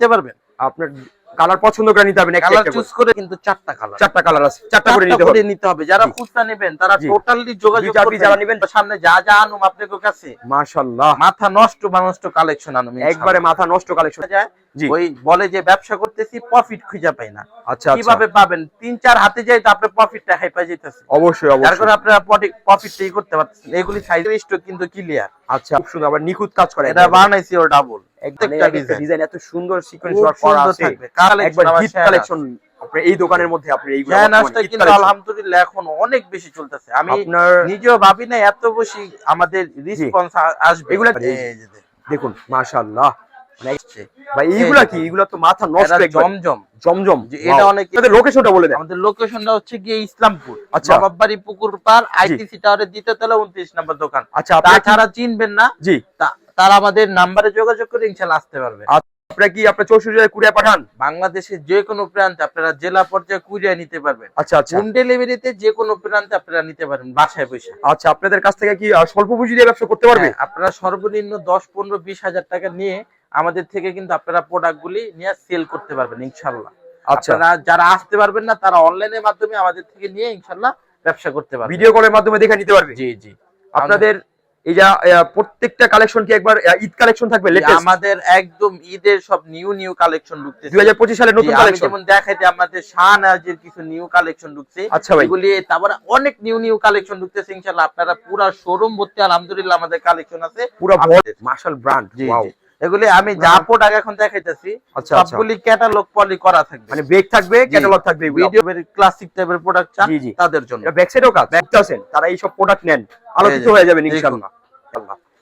দিতে পারবেন। আপনার কালার পছন্দ করে নিতে হবে কালার চুজ করে কিন্তু চারটা কালার চারটা কালার আছে। চারটা করে নিতে হবে। নিতে হবে। যারা। খুচরা নেবেন তারা টোটালি যোগাযোগ করবেন যারা নেবেন। সামনে যা যা আনুম আপনাদের কাছে। মাশাআল্লাহ। মাথা নষ্ট নষ্ট কালেকশন আনুম একবারে মাথা নষ্ট কালেকশন যায় জি। ওই বলে যে ব্যবসা করতেছি প্রফিট খুঁজে পাই না। আচ্ছা আচ্ছা। কীভাবে পাবেন? তিন চার হাতে যাই তো আপনি প্রফিটটা হাই পাই যেতেছে। অবশ্যই অবশ্যই। কারণে আপনারা প্রফিটটাই করতে পারতেছেন। এগুলি সাইজের স্টক কিন্তু ক্লিয়ার আচ্ছা খুব সুন্দর আবার নিখুঁত কাজ করে এটা বানাইছি ও ডাবল প্রত্যেকটা ডিজাইন এত সুন্দর সিকোয়েন্স ওয়ার্ক করা আছে। কালেকশন একবার আমার হিট কালেকশন আপনার এই দোকানের মধ্যে আপনি এইগুলো হ্যাঁ বর্তমানে কিন্তু আলহামদুলিল্লাহ এখন অনেক বেশি চলতেছে। আমি নিজেও ভাবি না এত বেশি আমাদের রেসপন্স আসবে। এগুলা- দেখুন, দেখুন মাশাআল্লাহ। আসছে। ভাই এইগুলা কি? এগুলা তো মাথা নষ্ট জমজম। জমজম। যে এটা অনেক আপনাদের লোকেশনটা বলে দেন। আমাদের লোকেশনটা হচ্ছে গিয়ে ইসলামপুর। আচ্ছা। পুকুর পার আইটিসি টাওয়ারের দ্বিতীয় তলা উনত্রিশ নম্বর দোকান। আচ্ছা আপনারা কি- চিনবেন না জি। তারা আমাদের নাম্বারে যোগাযোগ করে ইনশাল্লাহ আসতে পারবে। আপনারা কি আপনার চৌষট্টি জেলায় কুড়িয়ে পাঠান? বাংলাদেশের যে কোনো প্রান্তে আপনারা জেলা পর্যায়ে কুরিয়া নিতে পারবেন। আচ্ছা আচ্ছা। হোম ডেলিভারিতে যে কোনো প্রান্তে আপনারা নিতে পারেন বাসায় বসে। আচ্ছা আপনাদের কাছ থেকে কি স্বল্প পুঁজি দিয়ে ব্যবসা করতে পারবে? হ্যাঁ, আপনারা সর্বনিম্ন দশ পনেরো বিশ হাজার টাকা নিয়ে আমাদের থেকে কিন্তু আপনারা প্রোডাক্ট গুলি নিয়ে সেল করতে পারবেন ইনশাল্লাহ আচ্ছা। আপনারা যারা আসতে পারবেন না তারা অনলাইনের মাধ্যমে আমাদের থেকে নিয়ে ইনশাল্লাহ ব্যবসা করতে পারবে ভিডিও কলের মাধ্যমে দেখে নিতে পারবে? জি জি। আপনাদের এই যা প্রত্যেকটা কালেকশন কি একবার ঈদ কালেকশন থাকবে লেটেস্ট আমাদের একদম ঈদের সব নিউ নিউ কালেকশন ঢুকতেছে। দুই হাজার পঁচিশ সালের নতুন কালেকশন যেমন দেখাইতে আমাদের শাহনাজের কিছু নিউ কালেকশন ঢুকছে আচ্ছা ভাই। এগুলি তারপরে অনেক নিউ নিউ কালেকশন ঢুকতেছে ইনশাল্লাহ আপনারা পুরো শোরুম ভর্তি আলহামদুলিল্লাহ আমাদের কালেকশন আছে। পুরো মার্শাল ব্র্যান্ড জি। এগুলি আমি যা প্রোডাক্ট এখন দেখাইতেছি আচ্ছা আচ্ছা। সবগুলি ক্যাটালগ পলি করা থাকবে। মানে ব্রেক থাকবে ক্যাটালগ থাকবে এগুলো। ভিডিও ক্লাসিক টাইপের প্রোডাক্ট চান। তাদের জন্য। এটা ব্যাক সাইডেও কাজ। দেখতে আছেন তারা এই সব প্রোডাক্ট নেন যে, হয়ে যাবেন ইনশাআল্লাহ।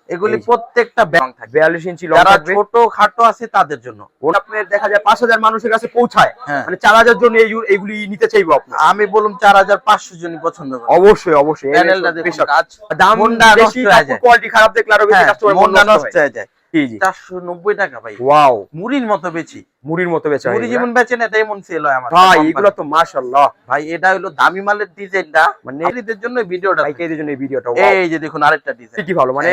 এগুলি প্রত্যেকটা ব্যাংক থাকবে। 42 ইঞ্চি লং যারা থাকবে। ছোট খাটো আছে তাদের জন্য। আপনার দেখা যায় 5000 মানুষের কাছে পৌঁছায়। হ্যাঁ। মানে 4000 জন এই এইগুলি নিতে চাইব আপনার। আমি বললাম চার হাজার পাঁচশো জনই পছন্দ করে অবশ্যই অবশ্যই। প্যানেলটা দেখুন কাজ দাম বেশি কোয়ালিটি খারাপ দেখলে আরও বেশি হ্যাঁ, কাস্টমার মনটা নষ্ট হয়ে যায়। চারশো নব্বই টাকা ভাই। ওয়াও। মুড়ির মতো বেচি। মুড়ির মতো বেচা মুড়ি যেমন বেচেন এটা এমন সেল হয় আমার। ভাই এগুলো তো মাশাআল্লাহ। ভাই এটা হলো দামি মালের ডিজাইনটা মানে মানে এদের জন্য ভিডিওটা। ভাইকে জন্য এই ভিডিওটা এই যে দেখুন আরেকটা ডিজাইন কি ভালো মানে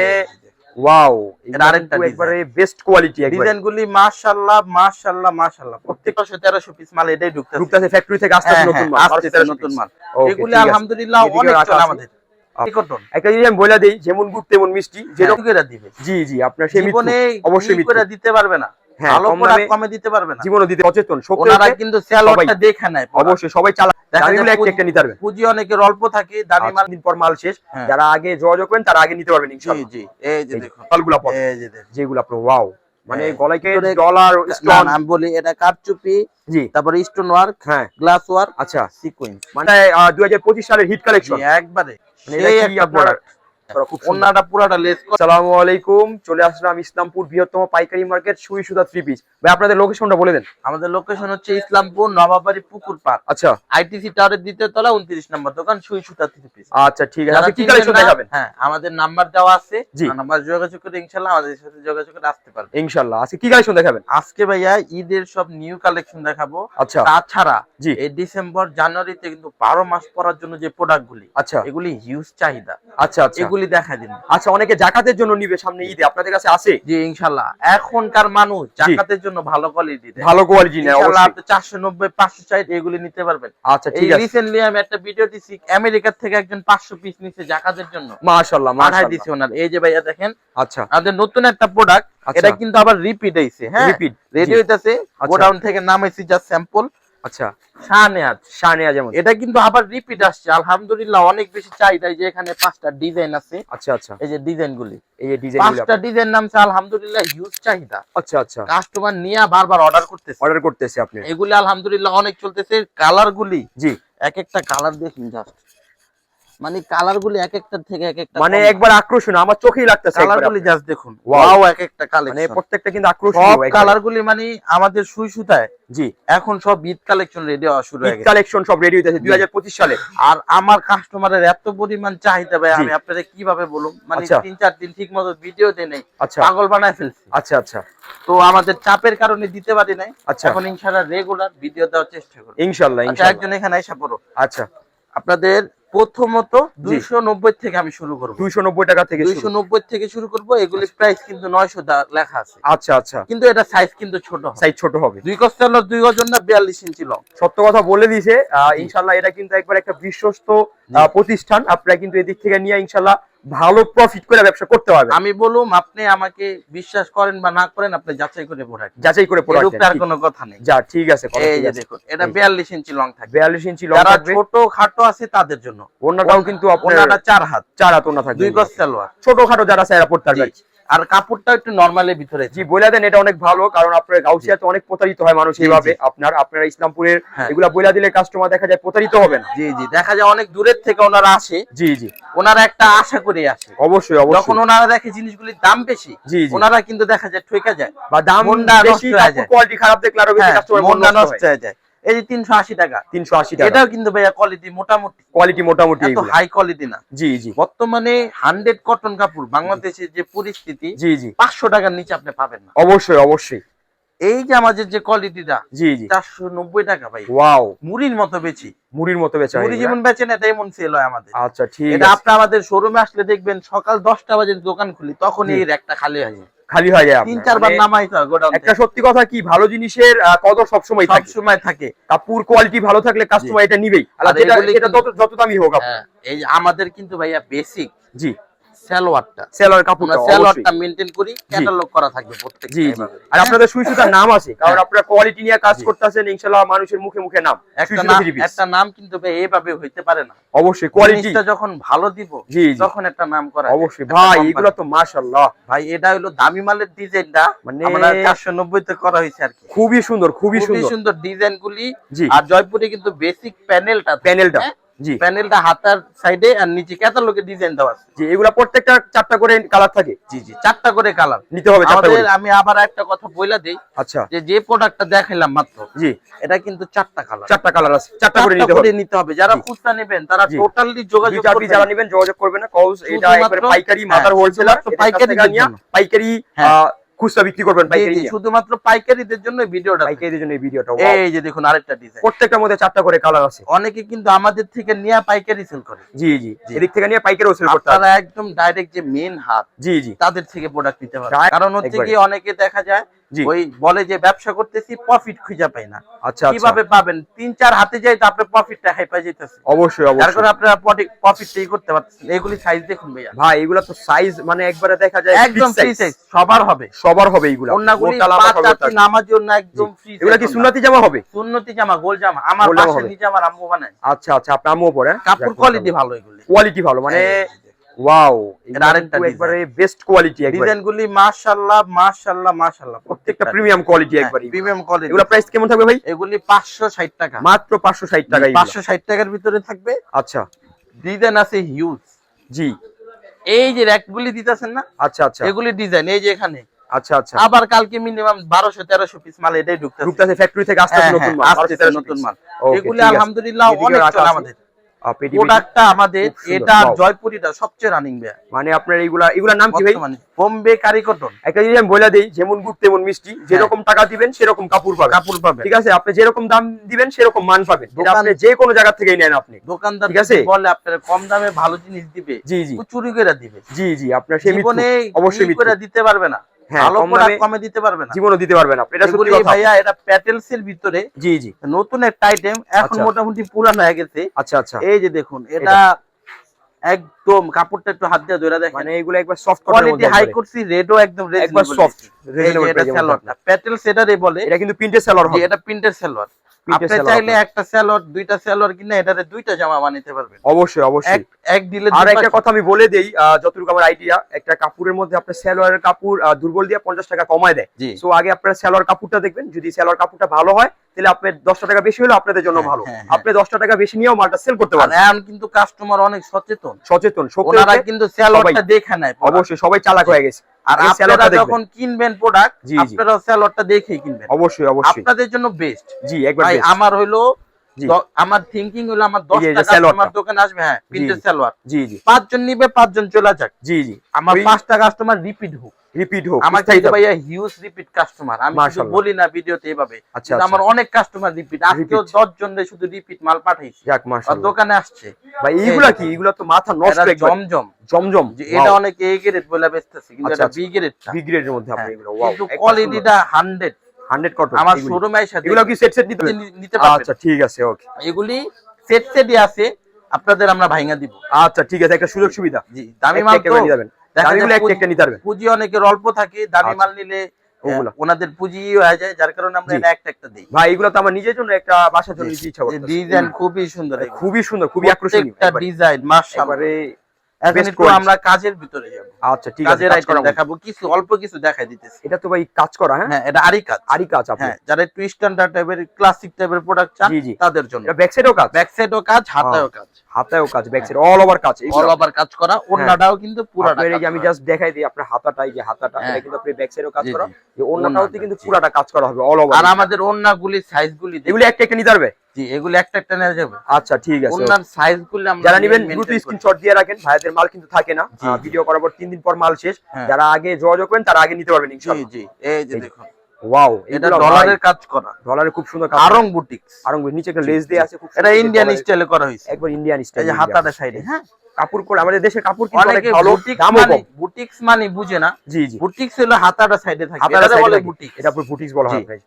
ওয়াও এটা আরেকটা একবারে বেস্ট কোয়ালিটি একবারে। ডিজাইন গুলি মাশাআল্লাহ মাশাআল্লাহ। মাশাআল্লাহ প্রত্যেকটা 1300 পিস মাল এটাই ঢুকতেছে। ঢুকতেছে ফ্যাক্টরি থেকে আসছে হ্যাঁ, নতুন হ্যাঁ, মাল আসতেছে নতুন মাল। Okay, এগুলি আলহামদুলিল্লাহ অনেক চলে আমাদের। একটা জিনিস আমি বলে দিই যেমন গুড় তেমন মিষ্টি যেরকম যেরকম দিবে। জি জি আপনার সেই জীবনে মৃত্যু, অবশ্যই অবশ্যই করে মৃত্যু। দিতে পারবে না। পুঁজি- নিতে পারবে। পুঁজি অনেকের অল্প থাকে দামি মাল দিন পর মাল শেষ। হ্যাঁ। যারা আগে যোগাযোগ করেন তারা আগে নিতে পারবেন যেগুলো আপনার ওয়াও। মানে। গলাকে ডলার স্টোন আমি বলি এটা কারচুপি জি। তারপরে স্টোন ওয়ার্ক হ্যাঁ। গ্লাস ওয়ার্ক আচ্ছা। সিকোয়েন্স মানে দুই হাজার পঁচিশ সালের হিট কালেকশন একবারে। মানে এটা কি আপনার-। অন্যটা পুরাটা লেস আসসালামু আলাইকুম চলে আসলাম ইসলামপুর বৃহত্তম পাইকারি মার্কেট সুই সুতা থ্রি পিস ভাই আপনাদের লোকেশনটা বলে দেন। আমাদের লোকেশন হচ্ছে ইসলামপুর নবাবাড়ি পুকুর পাড়। আচ্ছা। আইটিসি টাওয়ারের দ্বিতীয় তলা উনত্রিশ নম্বর দোকান সুই সুতা থ্রি পিস আচ্ছা ঠিক আছে। কি কালেকশন দেখাবেন? হ্যাঁ আমাদের নাম্বার দেওয়া আছে। নাম্বার যোগাযোগ করে ইনশাল্লাহ আমাদের সাথে যোগাযোগ করে আসতে পারবে ইনশাআল্লাহ। আজকে কি কালেকশন দেখাবেন? আজকে ভাইয়া ঈদের সব নিউ কালেকশন দেখাবো। আচ্ছা। তাছাড়া জি। এই ডিসেম্বর জানুয়ারিতে কিন্তু বারো মাস পরার জন্য যে প্রোডাক্ট গুলি আচ্ছা। এগুলি হিউজ চাহিদা। আচ্ছা আচ্ছা। এগুলি দেখা দিন। আচ্ছা অনেকে জাকাতের জন্য নিবে সামনে ঈদে। আপনাদের কাছে আছে? জি ইনশাল্লাহ। এখনকার মানুষ জাকাতের জন্য ভালো কোয়ালিটি দেয়। ভালো কোয়ালিটি নেয় ইনশাল্লাহ আপনি চারশো নব্বই পাঁচশো চাইট এগুলি নিতে পারবেন। আচ্ছা ঠিক আছে। রিসেন্টলি আমি একটা ভিডিও দিছি আমেরিকার থেকে একজন পাঁচশো পিস নিচ্ছে জাকাতের জন্য। মাশাআল্লাহ মাশাআল্লাহ। দিছি ওনার। এই যে ভাইয়া দেখেন আচ্ছা। আমাদের নতুন একটা প্রোডাক্ট আচ্ছা। এটা কিন্তু আবার রিপিট হইছে হ্যাঁ? রিপিট রেডি হইতাছে আচ্ছা। গোডাউন থেকে নামাইছি জাস্ট স্যাম্পল আচ্ছা। শাহনেয়াজ শানিয়া যেমন এটা কিন্তু আবার রিপিট আসছে আলহামদুলিল্লাহ অনেক বেশি চাহিদা যে এখানে পাঁচটা ডিজাইন আছে। আচ্ছা আচ্ছা। এই যে ডিজাইন গুলি। এই যে ডিজাইন পাঁচটা ডিজাইন নামছে আলহামদুলিল্লাহ হিউজ চাহিদা। আচ্ছা আচ্ছা। কাস্টমার নিয়ে বারবার অর্ডার করতেছে। অর্ডার করতেছে আপনি। এগুলি আলহামদুলিল্লাহ অনেক চলতেছে। কালার গুলি। জি। এক একটা কালার দেখুন জাস্ট মানে কালার গুলি এক একটার থেকে এক একটা মানে একবার আকর্ষণ আমার চোখেই লাগতেছে কালার গুলি জাস্ট দেখুন। ওয়াও এক একটা মানে প্রত্যেকটা কিন্তু সব কালার গুলি মানে আমাদের সুই সুতায়। জি। এখন সব ঈদ কালেকশন রেডি হওয়া শুরু হয়ে গেছে। কালেকশন সব রেডি হইতেছে 2025 সালে। আর আমার কাস্টমারের এত পরিমাণ চাহিদা ভাই আমি আপনাদের কীভাবে বলুন মানে আচ্ছা। তিন চার দিন ঠিক মতো ভিডিও দেয় নাই আচ্ছা। পাগল বানায় ফেলছি। আচ্ছা আচ্ছা। তো আমাদের চাপের কারণে দিতে পারি নাই। আচ্ছা। এখন ইনশাআল্লাহ রেগুলার ভিডিও দেওয়ার চেষ্টা করব। ইনশাআল্লাহ ইনশাআল্লাহ। একজন এখানে এসে পড়ো। আচ্ছা। আপনাদের প্রথমত দুইশো নব্বই থেকে আমি শুরু করব। দুইশো নব্বই টাকা থেকে দুইশো নব্বই থেকে শুরু করব এগুলি প্রাইস কিন্তু নয়শো লেখা আছে। আচ্ছা আচ্ছা। কিন্তু এটা সাইজ কিন্তু ছোট সাইজ ছোট হবে। দুই গজ দুই গজন না বিয়াল্লিশ ইঞ্চি লং সত্য কথা বলে দিছে। আহ, ইনশাল্লাহ এটা কিন্তু একবার একটা বিশ্বস্ত প্রতিষ্ঠান। আপনারা কিন্তু এদিক থেকে নিয়ে ইনশাল্লাহ ভালো প্রফিট করে ব্যবসা করতে হবে। আমি বলুম আপনি আমাকে বিশ্বাস করেন বা না করেন আপনি যাচাই করে পড়ান। যাচাই করে প্রোডাক্ট আর কোনো কথা নেই। যা ঠিক আছে এই যে দেখুন এটা বিয়াল্লিশ ইঞ্চি লং থাকে বিয়াল্লিশ ইঞ্চি লং থাকবে। ছোট খাটো আছে তাদের জন্য। ওনাটাও কিন্তু আপনার ওনাটা চার হাত। চার হাত ওনা থাকবে। দুই গজ সালোয়ার। ছোটখাটো যারা চাইরা পড়তে পারবে। আর কাপড়টা একটু নরমালের ভিতরে। জি বলে দেন এটা অনেক ভালো কারণ আপনার গাউসিয়াতে অনেক প্রতারিত হয় মানুষ এইভাবে। আপনার আপনারা ইসলামপুরের হ্যাঁ। এগুলা বইলা দিলে কাস্টমার দেখা যায় প্রতারিত হবে না। জি জি। দেখা যায় অনেক দূরের থেকে ওনারা আসে। জি জি। ওনারা একটা আশা করে আসে। অবশ্যই অবশ্যই। যখন ওনারা দেখে জিনিসগুলির দাম বেশি জি জি। ওনারা কিন্তু দেখা যায় ঠকে যায়। বা দাম বেশি হয়ে যায়। কোয়ালিটি খারাপ দেখলে আরও বেশি হ্যাঁ, কাস্টমার মনটা নষ্ট হয়ে যায়। এই যে তিনশো আশি টাকা। তিনশো আশি টাকা। এটাও কিন্তু ভাইয়া কোয়ালিটি মোটামুটি। কোয়ালিটি মোটামুটি এত হাই কোয়ালিটি না। জি জি। বর্তমানে হান্ড্রেড কটন কাপড় বাংলাদেশের যে পরিস্থিতি জি জি। পাঁচশো টাকার নিচে আপনি পাবেন না। অবশ্যই অবশ্যই। এই যে আমাদের যে কোয়ালিটিটা জি জি। চারশো নব্বই টাকা ভাই। ওয়াও মুড়ির মতো বেচি। মুড়ির মতো বেচা মুড়ি। যেমন বেচেন এটা এমন সেল হয় আমাদের। আচ্ছা ঠিক এটা আপনি আমাদের শোরুমে আসলে দেখবেন সকাল দশটা বাজে দোকান খুলি তখন। এই একটা খালি হয়ে যায়। খালি হয়ে যায় তিন। চারবার নামাই নামাইতে গোডাউন একটা সত্যি কথা কি ভালো জিনিসের কদর সবসময় সময় থাকে। সময় থাকে। কাপড় কোয়ালিটি ভালো থাকলে কাস্টমার এটা নিবেই। আর যেটা যত দামি হোক আপনার হ্যাঁ, এই আমাদের কিন্তু ভাইয়া বেসিক জি। সালোয়ারটা। সেলার কাপড় সালোয়ারটা মেনটেন করি ক্যাটালগ করা থাকবে প্রত্যেক জি জি। আর আপনাদের সুই সুতার নাম আছে কারণ আপনারা কোয়ালিটি নিয়ে কাজ করতেছেন ইনশাআল্লাহ মানুষের মুখে মুখে নাম। একটা নাম একটা নাম কিন্তু এইভাবে হইতে পারে না। অবশ্যই কোয়ালিটি যখন ভালো দিব জি জি। তখন একটা নাম করা অবশ্যই। ভাই এগুলো তো মাশাআল্লাহ। ভাই এটা হলো দামি মালের ডিজাইনটা। মানে আমরা চারশো নব্বই তে করা হয়েছে আর কি। খুবই সুন্দর খুবই খুবই সুন্দর। সুন্দর ডিজাইন গুলি। আর জয়পুরে কিন্তু বেসিক প্যানেলটা প্যানেলটা জি। প্যানেলটা হাতার সাইডে আর নিচে ক্যাটালগে ডিজাইন দেওয়া আছে। জি এগুলা প্রত্যেকটা চারটা করে কালার থাকে? জি জি চারটা করে কালার। নিতে হবে আমাদের আমি আবার একটা কথা বইলা দেই। আচ্ছা। যে যে প্রোডাক্টটা দেখাইলাম মাত্র জি। এটা কিন্তু চারটা কালার। চারটা কালার আছে। চারটা করে নিতে হবে। নিতে হবে। যারা। খুচরা নেবেন তারা টোটালি যোগাযোগ করবেন। যারা নেবেন যোগাযোগ করবে না। কজ এটা একবারে পাইকারি হ্যাঁ, মাদার হোলসেলার পাইকারিদের জন্য। পাইকারি হ্যাঁ। খুচরা বিক্রি করবেন পাইকারি শুধুমাত্র পাইকারিদের জন্য ভিডিওটা পাইকারিদের জন্য এই ভিডিওটা এই যে দেখুন আরেকটা ডিজাইন প্রত্যেকটার মধ্যে চারটা করে কালার আছে। অনেকে কিন্তু আমাদের থেকে নিয়ে পাইকারি সেল করে। জি জি। এদিক থেকে নিয়ে পাইকারি সেল করতে আপনারা একদম ডাইরেক্ট যে মেন হাত জি জি। তাদের থেকে প্রোডাক্ট নিতে পারে কারণ হচ্ছে কি অনেকে দেখা যায় ওই বলে যে ব্যবসা করতেছি প্রফিট খুঁজে পাই না। আচ্ছা আচ্ছা। কীভাবে পাবেন? তিন চার হাতে যাই তো আপনার প্রফিটটা হাই পাই যেতেছে। অবশ্যই অবশ্যই। কারণে আপনারা প্রফিটটাই করতে পারতেছেন। এগুলি সাইজ দেখুন ভাইয়া। ভাই এগুলা তো সাইজ মানে একবারে দেখা যায় একদম ফ্রি সাইজ সবার হবে। সবার হবে এইগুলা অন্যগুলি মোটা লাম্বা পাঁচ সবার আটি থাকবে। নামাজি অন্য একদম ফ্রি এগুলা কি সুন্নতি জামা হবে? সুন্নতি জামা গোল জামা। আমার পাশে। নিচে আমার আম্মু বানায়। আচ্ছা আচ্ছা। আপনার আম্মু পরে কাপড় কোয়ালিটি ভালো এগুলি। কোয়ালিটি ভালো মানে। ওয়াও এটা আরেকটা একবারে বেস্ট কোয়ালিটি একবারে। ডিজাইন মাশাআল্লাহ মাশাআল্লাহ মাশাআল্লাহ প্রত্যেকটা প্রিমিয়াম কোয়ালিটি একবারে। প্রিমিয়াম কোয়ালিটি এগুলা প্রাইস কেমন থাকবে ভাই? এগুলি 560 টাকা। মাত্র 560 টাকা 560 টাকার ভিতরে থাকবে। আচ্ছা। ডিজাইন আছে হিউজ জি। এই যে র‍্যাক গুলি দিতেছেন না? আচ্ছা আচ্ছা। এগুলি ডিজাইন এই যে এখানে। আচ্ছা আচ্ছা। আবার কালকে মিনিমাম 1200 1300 পিস মাল এটাই ঢুকতেছে। ঢুকতেছে ফ্যাক্টরি থেকে আসতেছে হ্যাঁ, নতুন হ্যাঁ, মাল আসতেছে আসতেছে নতুন মাল। এগুলি আলহামদুলিল্লাহ অনেক চলে আমাদের। প্রোডাক্টটা আমাদের এটা জয়পুরিটা সবচেয়ে রানিং ভাইয়া মানে আপনার এইগুলা এগুলার নাম কি ভাই? বর্তমানে বোম্বে কারিকটন একটা জিনিস আমি বলে দিই যেমন গুড় তেমন মিষ্টি যেরকম টাকা দিবেন সেরকম কাপড় পাবেন। কাপড় ঠিক আছে? আপনি যেরকম দাম দিবেন সেরকম মান পাবেন। এটা দোকান- আপনি যে কোনো জায়গা থেকেই নেন আপনি। দোকানদার ঠিক আছে? বলে আপনার কম দামে ভালো জিনিস দিবে জি জি। চুরি করে দিবে। জি জি। আপনার জীবনে অবশ্যই করে দিতে পারবে না। হ্যাঁ, ভালো প্রোডাক্ট কমে দিতে পারবে না। জীবনও দিতে পারবেন আপনি এটা সত্যি কথা ভাইয়া এটা প্যাটেলস এর ভিতরে জি জি। নতুন একটা আইটেম এখন আচ্ছা। মোটামুটি পুরানো হয়ে গেছে। আচ্ছা আচ্ছা। এই যে দেখুন এটা একদম কাপড়টা একটু হাত দিয়ে ধরে দেখেন। মানে এগুলো একবার সফট কোয়ালিটি হাই করছি রেডও একদম একবার সফট দিছি। এই এটা সালোয়ারটা প্যাটেল সেটারে বলে। এটা কিন্তু প্রিন্টের সেলর হবে। এটা Print এর আপনি চাইলে একটা সালোয়ার দুইটা সালোয়ার কিনে এটারে দুইটা জামা বানাইতে পারবেন। অবশ্যই অবশ্যই। এক দিলে আর একটা কথা আমি বলে দেই যতটুকু আমার আইডিয়া একটা কাপড়ের মধ্যে সালোয়ারের কাপড় দুর্বল দিয়ে পঞ্চাশ টাকা কমায় দেয়। সো আগে আপনার সালোয়ার কাপড়টা দেখবেন যদি সালোয়ার কাপড়টা ভালো হয় তাহলে আপনার দশটা টাকা বেশি হলে আপনাদের জন্য হ্যাঁ, ভালো। হ্যাঁ, হ্যাঁ। আপনি দশটা টাকা বেশি নিয়েও মালটা সেল করতে আর পারবেন। এখন কিন্তু কাস্টমার অনেক সচেতন। সচেতন ওনারা কিন্তু সালোয়ারটা দেখে নেয়। অবশ্যই সবাই চালাক হয়ে গেছে। আর আপনারা যখন কিনবেন প্রোডাক্ট। আপনারা স্যালোয়ারটা দেখেই কিনবেন। অবশ্যই অবশ্যই। আপনাদের জন্য বেস্ট জি একবার আমার হইল আমার থিঙ্কিং হলো আমার দশটা। কাস্টমার দোকানে আসবে হ্যাঁ প্রিন্টেড সালোয়ার জি জি। পাঁচজন নিবে পাঁচজন চলে যাক। জি জি। আমার পাঁচটা কাস্টমার রিপিট হোক। রিপিট হোক আমার স্থায়ী ভাইয়া হিউজ রিপিট কাস্টমার আমি শুধু বলি না ভিডিওতে এভাবে। আচ্ছা আমার আচ্ছা। অনেক কাস্টমার রিপিট আজকেও Repeat। দশ জন শুধু রিপিট মাল পাঠাইছি। যাক আর মাশাআল্লাহ দোকানে আসছে। ভাই এইগুলা কি? এগুলা তো মাথা নষ্ট জমজম। জমজম। যে এটা অনেক এ গ্রেড বলে বেচতেছে কিন্তু আচ্ছা, এটা বি গ্রেডটা বি গ্রেডের মধ্যে আপনি এগুলো ওয়াও কিন্তু কোয়ালিটিটা 100 100 কটন আমার শোরুমে এগুলো কি সেট সেট নিতে নিতে পারবেন আচ্ছা ঠিক আছে ওকে এগুলি সেট সেটই আছে আপনাদের আমরা দিব। আচ্ছা ঠিক আছে একটা সুযোগ সুবিধা। জি দামি মাল তো যাবেন। দামিগুলো একটা একটা নিতে পারবেন। পুঁজি অনেকের অল্প থাকে দামি আচ্ছা। মাল নিলে ওনাদের পুঁজি হয়ে যায় যার কারণে আমরা এটা একটা একটা দিই। ভাই এগুলো তো আমার নিজের জন্য একটা বাসার জন্য নিতে ইচ্ছা করতেছে। ডিজাইন খুবই সুন্দর খুবই সুন্দর খুবই আকর্ষণীয়। একবারে। ডিজাইন মাশাআল্লাহ। এখন একটু আমরা কাজের ভিতরে যাব। আচ্ছা ঠিক আছে কাজের দেখাবো কিছু অল্প কিছু দেখাই দিতেছি। এটা তো ভাই কাজ করা হ্যাঁ? হ্যাঁ এটা আরি কাজ। আরই কাজ আপনি। হ্যাঁ যারা একটু স্ট্যান্ডার্ড টাইপের ক্লাসিক টাইপের প্রোডাক্ট চান জি, জি। তাদের জন্য। এটা ব্যাক সাইডেও কাজ ব্যাক সাইডও কাজ। হাতায়ও কাজ ব্যাক সাইড অল ওভার কাজ অল ওভার কাজ করা ওন্নাটাও কিন্তু পুরোটা এই যে আমি জাস্ট দেখাই দিই আপনার হাতাটা এই যে হাতাটা হ্যাঁ। এটা কিন্তু আপনি ব্যাক সাইডেও কাজ করা। যে কিন্তু। পুরাটা কাজ করা হবে অল ওভার আর আমাদের ওন্নাগুলি সাইজগুলি এগুলো একটা একটা নিতে পারবে? জি এগুলি একটা একটা নেওয়া যাবে। আচ্ছা ঠিক আছে। ওন্নার সাইজগুলি আমরা যারা নেবেন দ্রুত স্ক্রিনশট দিয়ে রাখেন ভাইদের মাল কিন্তু থাকে না। জি, জি। ভিডিও করার পর তিন দিন পর মাল শেষ। হ্যাঁ। যারা আগে যোগাযোগ করেন তারা আগে নিতে পারবেন ইনশাআল্লাহ। জি এই এই যে। দেখুন। ওয়াও এটা ডলারের কাজ করা। ডলারে খুব সুন্দর কাজ আরং বুটিক্স আর নিচে একটা লেস দিয়ে আছে খুব এটা ইন্ডিয়ান স্টাইলে করা হয়েছে। একবার ইন্ডিয়ান এই স্টাইল যে হাতাটা সাইডে হ্যাঁ। কাপড় করে আমাদের দেশের কাপড় কিন্তু অনেক ভালো বুটিক্স দামও মানে কম। বুটিক্স মানে বুঝে না। জি জি। বুটিক্স হলো হাতাটা সাইডে থাকে। বলে থাকে। বুটিক্স এটা পুরো বুটিক্স বলা হয় জি।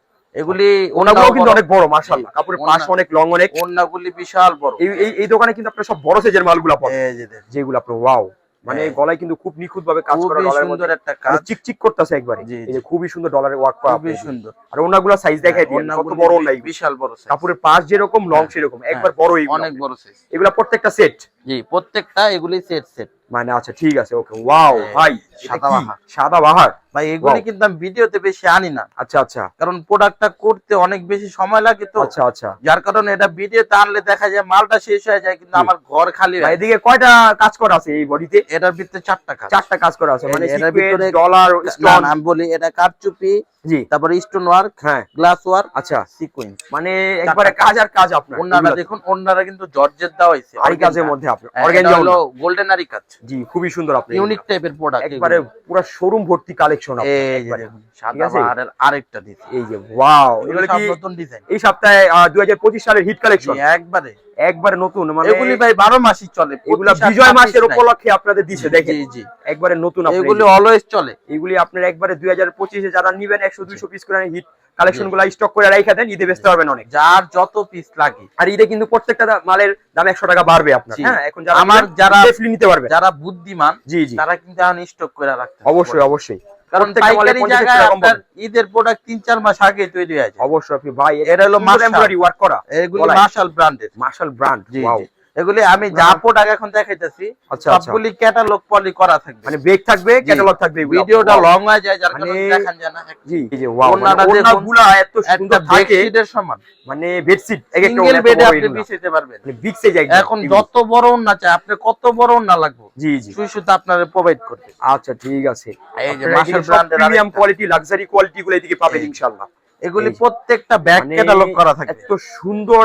এগুলি ওনাগুলো কিন্তু অনেক বড় মাশাআল্লাহ। কাপড়ের পাশ অনেক লং অনেক। ওন্নাগুলি বিশাল বড়। এই এই দোকানে কিন্তু আপনারা সব বড় সাইজের মালগুলো পাবেন এই যে দেখুন, যেগুলো আপনার ওয়াও মানে হ্যাঁ। গলায় কিন্তু খুব নিখুঁত ভাবে কাজ করা ডলারের সুন্দর মধ্যে। একটা মানে কাজ। চিকচিক করতেছে একবারে। এই যে খুবই সুন্দর ডলারের ওয়ার্ক করা খুবই সুন্দর। আর ওনাগুলো সাইজ দেখাই দিন কত বড় ওন্না বিশাল বড় size। কাপড়ের পাশ যেরকম লং হ্যাঁ। সেরকম একবার বড় অনেক বড় সাইজ এগুলা প্রত্যেকটা সেট জি প্রত্যেকটা এগুলি সেট সেট মানে আচ্ছা ঠিক আছে ওকে ওয়াও হ্যাঁ, ভাই এটা সাদা কি? বাহার। সাদা বাহার। ভাই এগুলি কিন্তু আমি ভিডিওতে বেশি আনি না। আচ্ছা আচ্ছা। কারণ প্রোডাক্টটা করতে অনেক বেশি সময় লাগে তো। আচ্ছা আচ্ছা। যার কারণে এটা ভিডিওতে আনলে দেখা যায় মালটা শেষ হয়ে যায় কিন্তু আমার ঘর খালি ভাই হয় এদিকে কয়টা কাজ করা আছে এই বডিতে? এটার ভিতরে চারটা কাজ। চারটা কাজ করা আছে মানে এটার ভিতরে- ডলার স্টোন আমি বলি এটা কারচুপি জি। তারপরে স্টোন ওয়ার্ক হ্যাঁ। গ্লাস ওয়ার্ক আচ্ছা। সিকোয়েন্স মানে একবারে কাজ আর কাজ আপনার। ওনারা দেখুন ওনারা কিন্তু জর্জের দেওয়া হয়েছে। আরি কাজের মধ্যে আপনার হ্যাঁ, অর্গানজা হলো গোল্ডেন আরি কাজ। জি খুবই সুন্দর আপনি ইউনিক টাইপের প্রোডাক্ট একবারে পুরো শোরুম ভর্তি কালেকশন যে একবারে। সাদা? বাহারের আরেকটা দিতে এই যে ওয়াও এগুলো কি নতুন ডিজাইন এই সপ্তাহে দুই হাজার পঁচিশ সালের হিট কালেকশন একবারে। একবারে নতুন মানে এগুলি ভাই বারো মাসই চলে এগুলা বিজয় মাসের উপলক্ষে আপনাদের দিছে দেখেন। জি জি। একবারে নতুন আপনার এগুলি অলওয়েজ চলে। এগুলি আপনার একবারে দুই হাজার পঁচিশে যারা নিবেন একশো দুইশো পিস করে হিট কালেকশনগুলো স্টক করে রাখা দেন ঈদে বেচতে পারবেন অনেক। যার যত পিস লাগে। আর ঈদে কিন্তু প্রত্যেকটা মালের দাম একশো টাকা বাড়বে আপনার হ্যাঁ? এখন যারা আমার যারা- নিতে পারবে। যারা বুদ্ধিমান জি জি। তারা কিন্তু এখন স্টক করে রাখতে অবশ্যই অবশ্যই। কারণ পাইকারি জায়গায় আপনার ঈদের প্রোডাক্ট তিন চার মাস আগে তৈরি হয়ে যায় অবশ্যই ভাই এটা হলো। এমব্রয়ডারি ওয়ার্ক করা। এগুলো। মার্শাল ব্র্যান্ডের মার্শাল ব্র্যান্ড ওয়াও এগুলি আমি যা প্রোডাক্ট এখন দেখাইতেছি আচ্ছা আচ্ছা। সবগুলি ক্যাটালগ পলি করা থাকবে। মানে ব্রেক থাকবে ক্যাটালগ থাকবে ভিডিওটা লং হয়ে যায় যার কারণে মানে- দেখান যায় না। জি এই যে ওয়াও মানে দেখুন, এত সুন্দর থাকে। বেডশিটের সমান। মানে বেডশিট এক একটা সিঙ্গেল বেডে আপনি বিছাইতে পারবেন। মানে বিগ সাইজ একদম এখন যত বড় ওন্না চাই আপনি কত বড় ওন্না লাগবে? জি জি। সুই সুতা আপনার প্রোভাইড করবে আচ্ছা ঠিক আছে। এই যে ব্র্যান্ডের প্রিমিয়াম কোয়ালিটি লাক্সারি কোয়ালিটি গুলো এদিকে পাবেন ইনশাআল্লাহ। এগুলি প্রত্যেকটা ব্যাগ মানে ক্যাটালগ করা থাকে। এত সুন্দর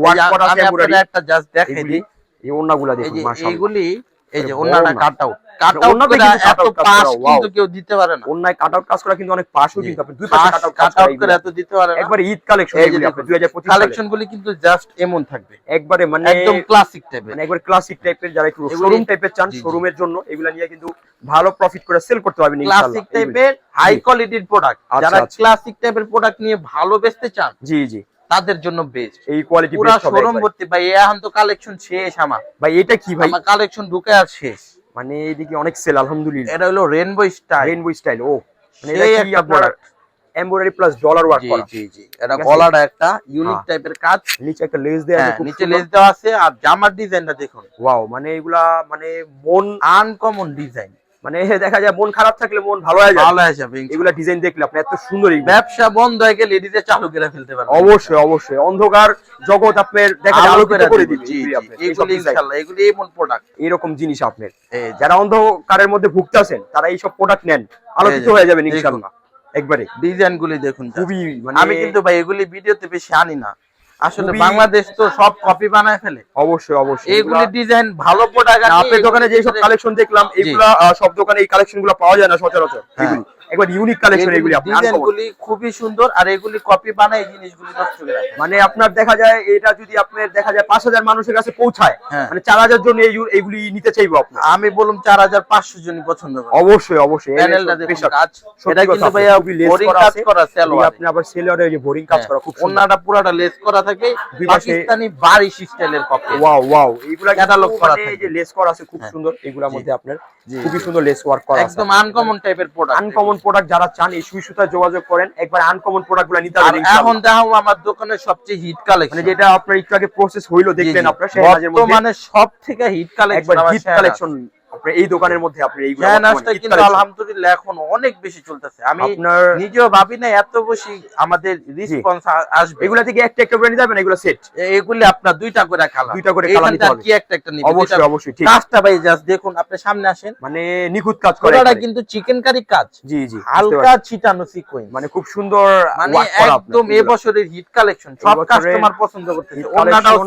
ওয়ার্ক যে করা আছে একটা জাস্ট দেখাই দিই। এই ওন্নাগুলা দেখুন মাশাআল্লাহ। এইগুলি এই যে ওন্নাটা কাট আউট কাট আউট ওন্নাতে করে কিন্তু cut এত out কাজ পাশ করা, wow। কিন্তু কেউ দিতে পারে না। অন্যায় কাট আউট কাজ করা কিন্তু অনেক পাশও জি। কিন্তু আপনি দুই পাশে কাট আউট কাজ কাট করা আউট করে এগুলা। এত দিতে পারে না। একবার ঈদ কালেকশন এই যে এগুলি দেখুন, আপনি 2025 সালে। কালেকশন গুলি কিন্তু জাস্ট এমন থাকবে। একবারে মানে একদম ক্লাসিক টাইপের একবার ক্লাসিক টাইপের যারা একটু শোরুম টাইপের চান জি, জি। শোরুমের জন্য এগুলা নিয়ে কিন্তু ভালো প্রফিট করে সেল করতে পারবেন ক্লাসিক টাইপের হাই কোয়ালিটির প্রোডাক্ট যারা। ক্লাসিক টাইপের প্রোডাক্ট নিয়ে ভালো বেচতে চান জি জি। তাদের জন্য বেস্ট এই কোয়ালিটি পুরা বেস্ট হবে শোরুম একবারে। ভর্তি। ভাই এখন তো কালেকশন শেষ আমার। ভাই এটা কি ভাই? আমার কালেকশন ঢুকে আর শেষ। মানে এইদিকে অনেক সেল আলহামদুলিল্লাহ। এটা হলো রেনবো স্টাইল রেইনবো স্টাইল ও। মানে এটা কি আপনারা এমব্রয়ডারি প্লাস ডলার ওয়ার্ক করা? জি জি। এটা গলাটা একটা ইউনিক হ্যাঁ। টাইপের কাজ। নিচে একটা লেস দেয়া আছে হ্যাঁ নিচে লেস দেওয়া আছে। আর জামার ডিজাইনটা দেখুন। ওয়াও মানে এগুলা মানে মন আনকমন ডিজাইন মানে দেখা যায় মন খারাপ থাকলে মন ভালো হয়ে যায় ভালো হয়ে যাবে। এগুলা ডিজাইন দেখলে আপনি এত সুন্দর। ব্যবসা বন্ধ হয়ে গেলে এদিকে চালু করে ফেলতে পারবেন। অবশ্যই অবশ্যই। অন্ধকার জগৎ আপনার দেখা যায় আলো আলোকিত করে দিবে। জি এগুলি। ইনশাআল্লাহ এগুলি এমন প্রোডাক্ট এরকম জিনিস আপনার। যারা অন্ধকারের মধ্যে ভুগতেছেন তারা এই সব প্রোডাক্ট নেন আলোকিত এই হয়ে যাবেন। ইনশাআল্লাহ একবারে। ডিজাইন গুলি দেখুন। খুবই মানে আমি কিন্তু ভাই এগুলি ভিডিওতে বেশি আনি না। আসলে বাংলাদেশ তো সব কপি বানায় ফেলে। অবশ্যই অবশ্যই। এইগুলি ডিজাইন ভালো প্রোডাক্ট আপনার দোকানে যে সব কালেকশন দেখলাম এইগুলা সব দোকানে এই কালেকশনগুলো পাওয়া যায় না সচরাচর হ্যাঁ। একবার ইউনিক কালেকশন এগুলি খুবই সুন্দর আর এগুলি কপি বানায় এই জিনিসগুলি মানে আপনার দেখা যায় এটা যদি আপনার দেখা যায় পাঁচ হাজার মানুষের কাছে পৌঁছায় হ্যাঁ। মানে চার হাজার জন এইগুলি নিতে চাইব আপনার। আমি বললাম চার হাজার পাঁচশো জনই পছন্দ অবশ্যই অবশ্যই। এটা কিন্তু ভাইয়া বোরিং কাজ করা সেলোয়ার আপনি আবার সেলরে যে বোরিং কাজ করা খুব ওন্নাটা পুরাটা লেস করা থাকে। পাকিস্তানি বারিশ স্টাইলের কপি ওয়াও ওয়াও। এইগুলা Catalog করা মানে এই যে লেস করা আছে খুব হ্যাঁ। সুন্দর। এগুলোর মধ্যে আপনার খুবই সুন্দর লেস ওয়ার্ক করা একদম আনকমন টাইপের প্রোডাক্ট আনকমন প্রোডাক্ট যারা চান এই সুই সুতা যোগাযোগ করেন। একবার আনকমন প্রোডাক্টগুলো নিতে পারেন এখন। দেখো আমার দোকানে সবচেয়ে হিট কালেকশন মানে যেটা আপনার একটু আগে প্রসেস হইল দেখলেন আপনারা সেই মাঝে মধ্যে। বর্তমানে সবথেকে হিট কালেকশন একবার হিট কালেকশন আপনার এই দোকানের মধ্যে আপনি এইগুলো শেহনাজটা বর্তমানে কিন্তু আলহামদুলিল্লাহ এখন অনেক বেশি চলতেছে। আমি নিজেও ভাবি না এত বেশি আমাদের রেসপন্স আসবে। এগুলা থেকে একটা একটা করে নিতে পারবেন এগুলো সেট এগুলি আপনার দুইটা করে খালা। দুইটা করে কালার নিতে। কি একটা একটা নিবে? অবশ্যই অবশ্যই ঠিক। ভাই জাস্ট দেখুন আপনি সামনে আসেন। মানে নিখুঁত কাজ করে একবারে। কিন্তু চিকেন কারি কাজ। জি জি হালকা ছিটানো সিকোয়েন্স মানে খুব সুন্দর মানে একদম এবছরের হিট কালেকশন সব কাস্টমার পছন্দ করতেছে।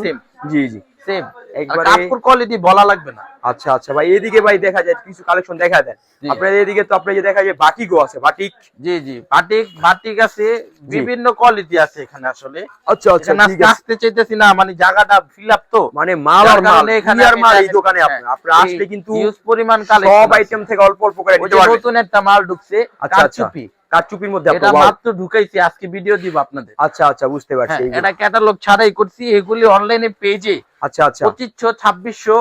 সেম জি জি। সেম একবারে- কাপড় কোয়ালিটি বলা লাগবে না। আচ্ছা আচ্ছা ভাই এদিকে ভাই দেখা যায় কিছু কালেকশন দেখা দেন আপনাদের এদিকে তো যে দেখা যায় বাটিকও আছে বাটিক। জি জি বাটিক বাটিক আছে বিভিন্ন কোয়ালিটি আছে এখানে আসলে। আচ্ছা আচ্ছা ঠিক আছে। আসতে চাইতেছি না মানে জায়গাটা ফিল আপ তো। মানে মাল আর মাল এখানে আমি মাল এই দোকানে হ্যাঁ, আপনার। আপনার আসলে কিন্তু হিউজ পরিমাণ সব আইটেম থেকে অল্প অল্প করে নিতে পারবেন নতুন একটা মাল ঢুকছে আচ্ছা আচ্ছা। কারচুপির মধ্যে এটা মাত্র ঢুকাইছি আজকে ভিডিও দিব আপনাদের। আচ্ছা আচ্ছা বুঝতে পারছি হ্যাঁ, এটা ক্যাটালগ ছাড়াই করছি এগুলি অনলাইনে পেজে আচ্ছা আচ্ছা। পঁচিশশো ছাব্বিশশো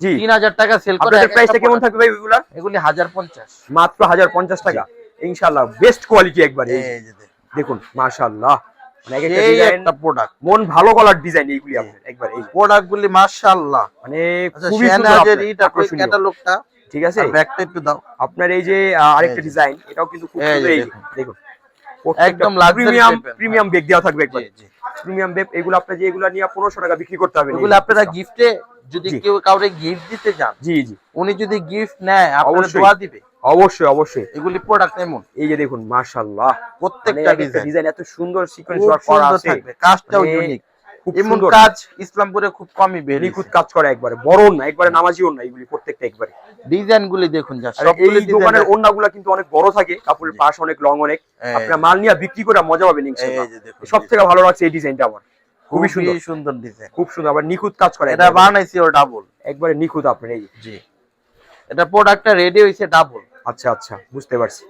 জি। তিন হাজার টাকা সেল করে আপনাদের প্রাইসটা কেমন থাকবে ভাই এগুলি হাজার পঞ্চাশ। মাত্র হাজার পঞ্চাশ টাকা। ইনশাল্লাহ বেস্ট কোয়ালিটি একবার। এই যে দেখুন। মাশাআল্লাহ। মানে একটা এই ডিজাইন একটা প্রোডাক্ট মন ভালো কলার ডিজাইন এইগুলি একবার এই প্রোডাক্ট গুলি মাশাআল্লাহ। মানে আচ্ছা খুবই সুন্দর। ক্যাটালগটা ঠিক আছে? ব্যাকটা একটু দাও। আপনার এই যে আরেকটা ডিজাইন এটাও কিন্তু খুব সুন্দর এই দেখুন। একদম প্রিমিয়াম প্রিমিয়াম বেগ দেওয়া থাকবে একবার। প্রিমিয়াম বেগ এগুলো আপনি যে এগুলো নিয়ে পনেরোশো টাকা বিক্রি করতে হবে। এগুলো আপনারা গিফটে যদি কেউ কাউরে গিফট দিতে যান জি জি। উনি যদি গিফট নেয় আপনারা অবশ্যই। দোয়া দিবে। অবশ্যই অবশ্যই। এগুলি প্রোডাক্ট এমন। এই যে দেখুন মাশাআল্লাহ। প্রত্যেকটা ডিজাইন ডিজাইন এত সুন্দর সিকোয়েন্স করা আছে। কাজটাও মানে ইউনিক খুব এমন কাজ ইসলামপুরে খুব কমই বের নিখুঁত কাজ করা একবারে বড় না একবারে নামাজিও না এগুলি প্রত্যেকটা একবারে। ডিজাইন গুলি দেখুন যা এই দোকানের ওন্নাগুলা কিন্তু অনেক বড় থাকে কাপড়ের পাশ অনেক লং অনেক আপনার মাল নিয়ে বিক্রি করে মজা পাবেন সব থেকে ভালো লাগছে এই ডিজাইনটা আমার খুবই সুন্দর। সুন্দর ডিজাইন। খুব সুন্দর আবার নিখুঁত কাজ করে এটা। বানাইছি ও ডাবল একবারে নিখুঁত আপনার এই যে। জি। এটা প্রোডাক্টটা রেডি হইছে ডাবল আচ্ছা আচ্ছা বুঝতে পারছি।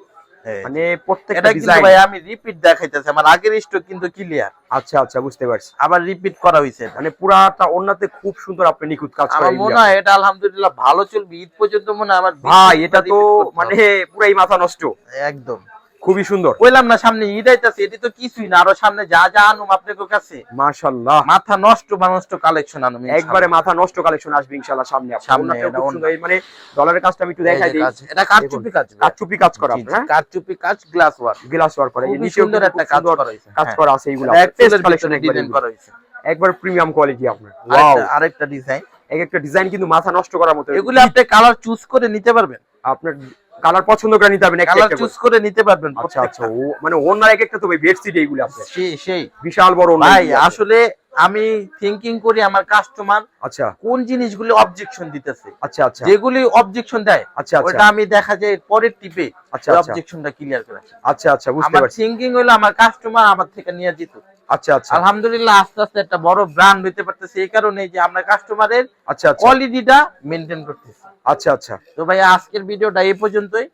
মানে প্রত্যেকটা ডিজাইন ভাই আমি রিপিট দেখাইতেছি আমার আগের স্টক কিন্তু ক্লিয়ার আচ্ছা আচ্ছা বুঝতে পারছি। আবার রিপিট করা হইছে মানে পুরাটা ওন্নাতে খুব সুন্দর আপনি নিখুঁত কাজ করে আমার মনে হয় এটা আলহামদুলিল্লাহ ভালো চলবে ঈদ পর্যন্ত মনে হয় আমার ভাই এটা তো মানে। পুরাই মাথা নষ্ট। একদম। খুবই সুন্দর। কইলাম না সামনে ঈদ আইতাছে এটি তো কিছুই না আরও সামনে যা যা আনুম আপনাদের কাছে। মাশাআল্লাহ। মাথা নষ্ট বা নষ্ট কালেকশন আনুম। একবারে মাথা নষ্ট কালেকশন আসবে ইনশাআল্লাহ সামনে। সামনে এটা মানে ডলারের কাজটা আমি একটু দেখাই দিই। এটা কারচুপি কাজ কাঠচুপি কাজ করা আপনার হ্যাঁ? কারচুপি কাজ গ্লাস ওয়ার্ক গ্লাস ওয়ার করে এই সুন্দর একটা কাজ করা হয়েছে কাজ হ্যাঁ। করা আছে এইগুলো এটা কালেকশন ডিজাইন করা হয়েছে। একবার প্রিমিয়াম কোয়ালিটি আপনার। ওয়াও আরেকটা ডিজাইন এক একটা ডিজাইন কিন্তু মাথা নষ্ট করার মতো। এগুলো আপনি কালার চুজ করে নিতে পারবেন। আপনার কালার পছন্দ করে নিতে একটা কালার চুজ করে। নিতে পারবেন আচ্ছা আচ্ছা ও মানে ওনার এক একটা তো ভাই বেডশিট এইগুলো আপনার সেই সেই। বিশাল বড় ভাই আসলে আমি থিংকিং করি আমার কাস্টমার আচ্ছা। কোন জিনিসগুলো অবজেকশন দিতেছে। আচ্ছা আচ্ছা। যেগুলি অবজেকশন দেয় আচ্ছা আচ্ছা। ওটা আমি দেখা যায় পরের টিপে আচ্ছা আচ্ছা। অবজেকশনটা ক্লিয়ার করে আচ্ছা আচ্ছা বুঝতে আমার পারছি। থিংকিং হলো আমার কাস্টমার আমার থেকে নিয়ে যেত আচ্ছা আচ্ছা। আলহামদুলিল্লাহ আস্তে আস্তে একটা বড় ব্র্যান্ড হইতে পারতেছে। এই কারণে যে আমরা কাস্টমারের আচ্ছা আচ্ছা। কোয়ালিটিটা মেনটেন করতেছি। আচ্ছা আচ্ছা। তো ভাই আজকের ভিডিওটা এই পর্যন্তই।